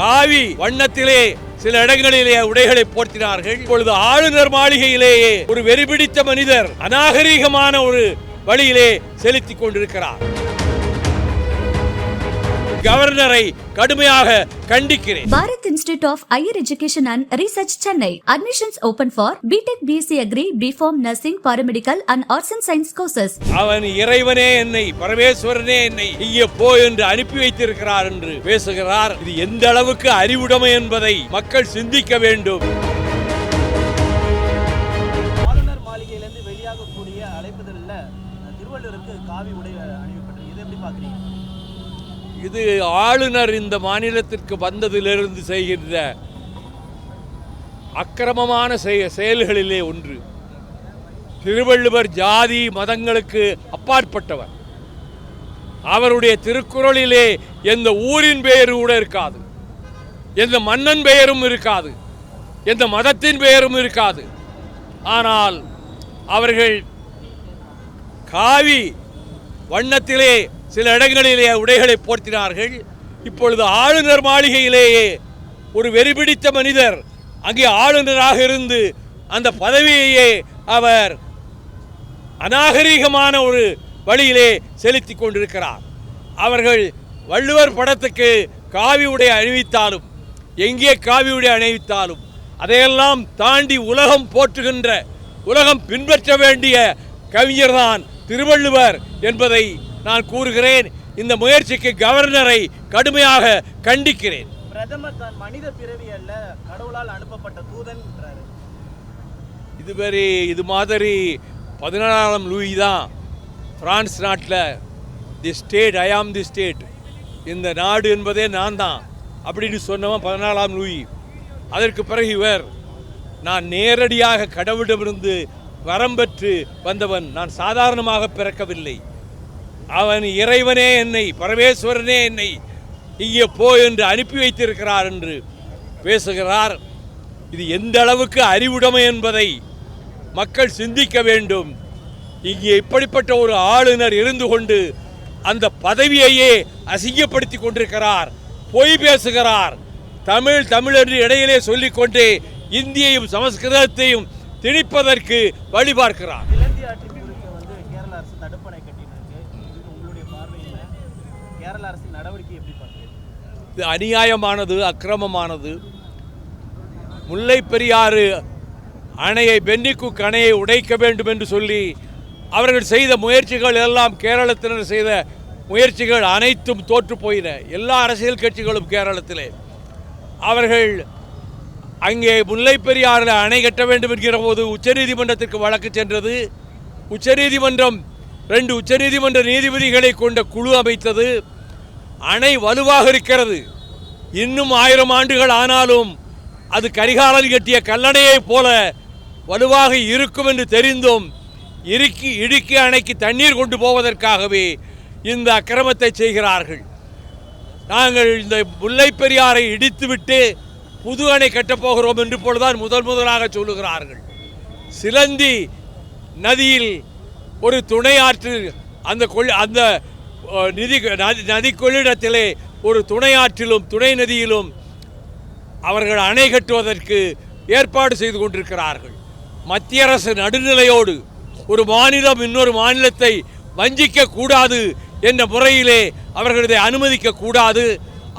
காவி வண்ணத்திலே சில இடங்களிலே உடைகளை போர்த்தினார்கள். இப்பொழுது ஆளுநர் மாளிகையிலேயே ஒரு வெறிபிடித்த மனிதர் அநாகரீகமான ஒரு வழியிலே செலுத்திக் கொண்டிருக்கிறார். கவர்னரை கடுமையாக கண்டிக்கிறேன் Bharat Institute of Higher Education and Research Chennai. Admissions open for BTech BSc Agri, BPharm Nursing, Paramedical and Arts and Science courses. அவன் இறைவனே என்னை பரமேஸ்வரனே என்னை இங்கே போ என்று அனுப்பி வைத்திருக்கிறார் என்று பேசுகிறார் இது எந்த அளவுக்கு அறிவுடைமை என்பதை மக்கள் சிந்திக்க வேண்டும் ஆளுநர் மாளிகையிலேருந்து வெளியாகக்கூடிய அழைப்புதலில் திருவள்ளுவருக்கு காவி உடை அணிவிப்பட்டது இதை எப்படி பார்க்குறீங்க இது ஆளுநர் இந்த மாநிலத்திற்கு வந்ததிலிருந்து செய்கின்ற அக்கிரமமான செய- செயல்களிலே ஒன்று. திருவள்ளுவர் ஜாதி மதங்களுக்கு அப்பாற்பட்டவர். அவருடைய திருக்குறளிலே எந்த ஊரின் பெயர் கூட இருக்காது. எந்த மன்னன் பெயரும் இருக்காது. எந்த மதத்தின் பெயரும் இருக்காது. ஆனால் அவர்கள் காவி வண்ணத்திலே சில இடங்களிலே உடைகளை போர்த்தினார்கள். இப்பொழுது ஆளுநர் மாளிகையிலேயே ஒரு வெறிபிடித்த மனிதர் அங்கே ஆளுநராக இருந்து அந்த பதவியையே அவர் அநாகரீகமான ஒரு வழியிலே செலுத்தி கொண்டிருக்கிறார். அவர்கள் வள்ளுவர் படத்துக்கு காவி உடை அணிவித்தாலும் எங்கே காவி உடை அணிவித்தாலும் அதையெல்லாம் தாண்டி உலகம் போற்றுகின்ற உலகம் பின்பற்ற வேண்டிய கவிஞர்தான் திருவள்ளுவர் என்பதை நான் கூறுகிறேன் இந்த முயற்சிக்கு கவர்னரை கடுமையாக கண்டிக்கிறேன். பிரதமர் தான் மனித பிறவி அல்ல கடவுளால் அனுப்பப்பட்ட தூதன்ன்றாரு இது மாதிரி இது மாதிரி பதினாலாம் லூயி தான் பிரான்ஸ் நாட்டில் தி ஸ்டேட் ஐ ஆம் தி ஸ்டேட். இந்த நாடு என்பதே நான் தான். அப்படின்னு சொன்னவன் பதினாலாம் லூயி. அதற்கு பிறகு இவர் நான் நேரடியாக கடவுளிடமிருந்து வரம் பெற்று வந்தவன். நான் சாதாரணமாக பிறக்கவில்லை. அவன் இறைவனே என்னை பரமேஸ்வரனே என்னை இங்கே போ என்று அனுப்பி வைத்திருக்கிறார் என்று பேசுகிறார். இது எந்த அளவுக்கு அறிவுடைமை என்பதை மக்கள் சிந்திக்க வேண்டும். இங்கே இப்படிப்பட்ட ஒரு ஆளுநர் இருந்து கொண்டு அந்த பதவியையே அசிங்கப்படுத்தி கொண்டிருக்கிறார் பொய் பேசுகிறார். தமிழ் தமிழ் என்று இடையிலே சொல்லிக்கொண்டே இந்தியையும் சமஸ்கிருதத்தையும் திணிப்பதற்கு வழி அரசு தடுப்பணை இது உங்களுடைய பார்வையில் கேரள அரசின் நடவடிக்கை எப்படி பார்க்குறீங்க? இது அநியாயமானது அக்கிரமமானது. முல்லை பெரியாறு அணையை பென்னிக்குக் அணையை உடைக்க வேண்டும் என்று சொல்லி அவர்கள் செய்த முயற்சிகள் எல்லாம் கேரளத்தினர் செய்த முயற்சிகள் அனைத்தும் தோற்று போயின. எல்லா அரசியல் கட்சிகளும் கேரளத்திலே. அவர்கள் அங்கே முல்லை பெரியாறில் அணை கட்ட வேண்டும் என்கிற போது உச்சநீதிமன்றத்திற்கு வழக்கு சென்றது. உச்சநீதிமன்றம் ரெண்டு உச்சநீதிமன்ற நீதிபதிகளை கொண்ட குழு அமைத்தது அணை வலுவாக இருக்கிறது. இன்னும் ஆயிரம் ஆண்டுகள் ஆனாலும் அது கரிகாலன் கட்டிய கல்லணையைப் போல வலுவாக இருக்கும் என்று தெரிந்தும் இறுக்கி இடுக்கி அணைக்கு தண்ணீர் கொண்டு போவதற்காகவே இந்த அக்கிரமத்தை செய்கிறார்கள். நாங்கள் இந்த முல்லை பெரியாரை இடித்துவிட்டு புது அணை கட்டப்போகிறோம் என்று போலதான் முதல் முதலாக சொல்லுகிறார்கள். சிலந்தி நதியில் ஒரு துணை அந்த கொள் அந்த நிதி நதி கொள்ளிடத்திலே ஒரு துணை ஆற்றிலும் துணை நதியிலும் அவர்கள் அணை கட்டுவதற்கு ஏற்பாடு செய்து கொண்டிருக்கிறார்கள். மத்திய அரசு நடுநிலையோடு ஒரு மாநிலம் இன்னொரு மாநிலத்தை வஞ்சிக்க கூடாது என்ற முறையிலே அவர்கள் இதை அனுமதிக்க கூடாது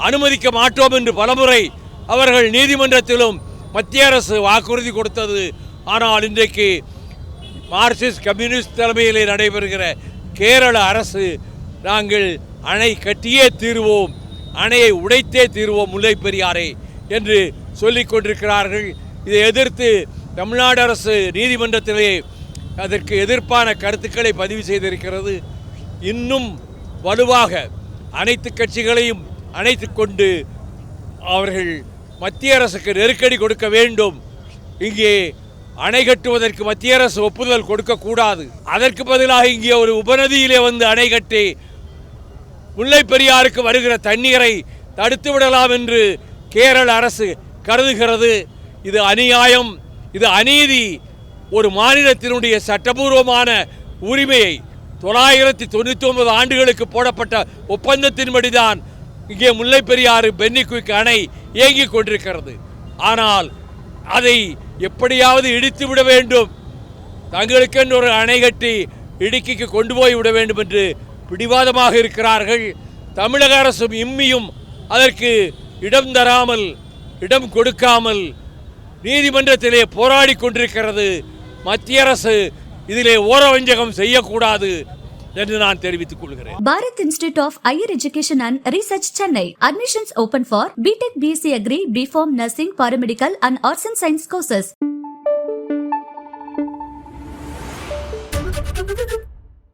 அனுமதிக்க மாட்டோம் என்று பலமுறை அவர்கள் நீதிமன்றத்திலும் மத்திய அரசு வாக்குறுதி கொடுத்தது. ஆனால் இன்றைக்கு மார்க்சிஸ்ட் கம்யூனிஸ்ட் தலைமையில் நடைபெறுகிற கேரள அரசு நாங்கள் அணை கட்டியே தீருவோம் அணையை உடைத்தே தீருவோம் முல்லை பெரியாரை என்று சொல்லிக் கொண்டிருக்கிறார்கள். இதை எதிர்த்து தமிழ்நாடு அரசு நீதிமன்றத்திலே அதற்கு எதிர்ப்பான கருத்துக்களை பதிவு செய்திருக்கிறது. இன்னும் வலுவாக அனைத்து கட்சிகளையும் அணைத்து கொண்டு அவர்கள் மத்திய அரசுக்கு நெருக்கடி கொடுக்க வேண்டும். இங்கே அணை கட்டுவதற்கு மத்திய அரசு ஒப்புதல் கொடுக்கக்கூடாது அதற்கு பதிலாக இங்கே ஒரு உபநதியிலே வந்து அணை கட்டி முல்லை பெரியாருக்கு வருகிற தண்ணீரை தடுத்து விடலாம் என்று கேரள அரசு கருதுகிறது. இது அநியாயம். இது அநீதி. ஒரு மாநிலத்தினுடைய சட்டபூர்வமான உரிமையை தொள்ளாயிரத்தி தொண்ணூற்றி ஒன்பது ஆண்டுகளுக்கு போடப்பட்ட ஒப்பந்தத்தின்படிதான் இங்கே முல்லை பெரியாறு பென்னி குயிக் அணை இயங்கிக் கொண்டிருக்கிறது. ஆனால் அதை எப்படியாவது இடித்து விட வேண்டும். தங்களுக்கென்று ஒரு அணை கட்டி இடுக்கிக்கு கொண்டு போய் விட வேண்டும் என்று பிடிவாதமாக இருக்கிறார்கள். தமிழக அரசும் இம்மியும் அதற்கு இடம் தராமல் இடம் கொடுக்காமல் நீதிமன்றத்திலே போராடி கொண்டிருக்கிறது. மத்திய அரசு இதிலே ஓரவஞ்சகம் செய்யக்கூடாது. என்று நான் தெரிவித்துக் கொள்கிறேன் Bharat Institute of Higher Education and Research Chennai. Admissions open for BTech BC Agri, BPharm Nursing, Paramedical and Arts and Science courses.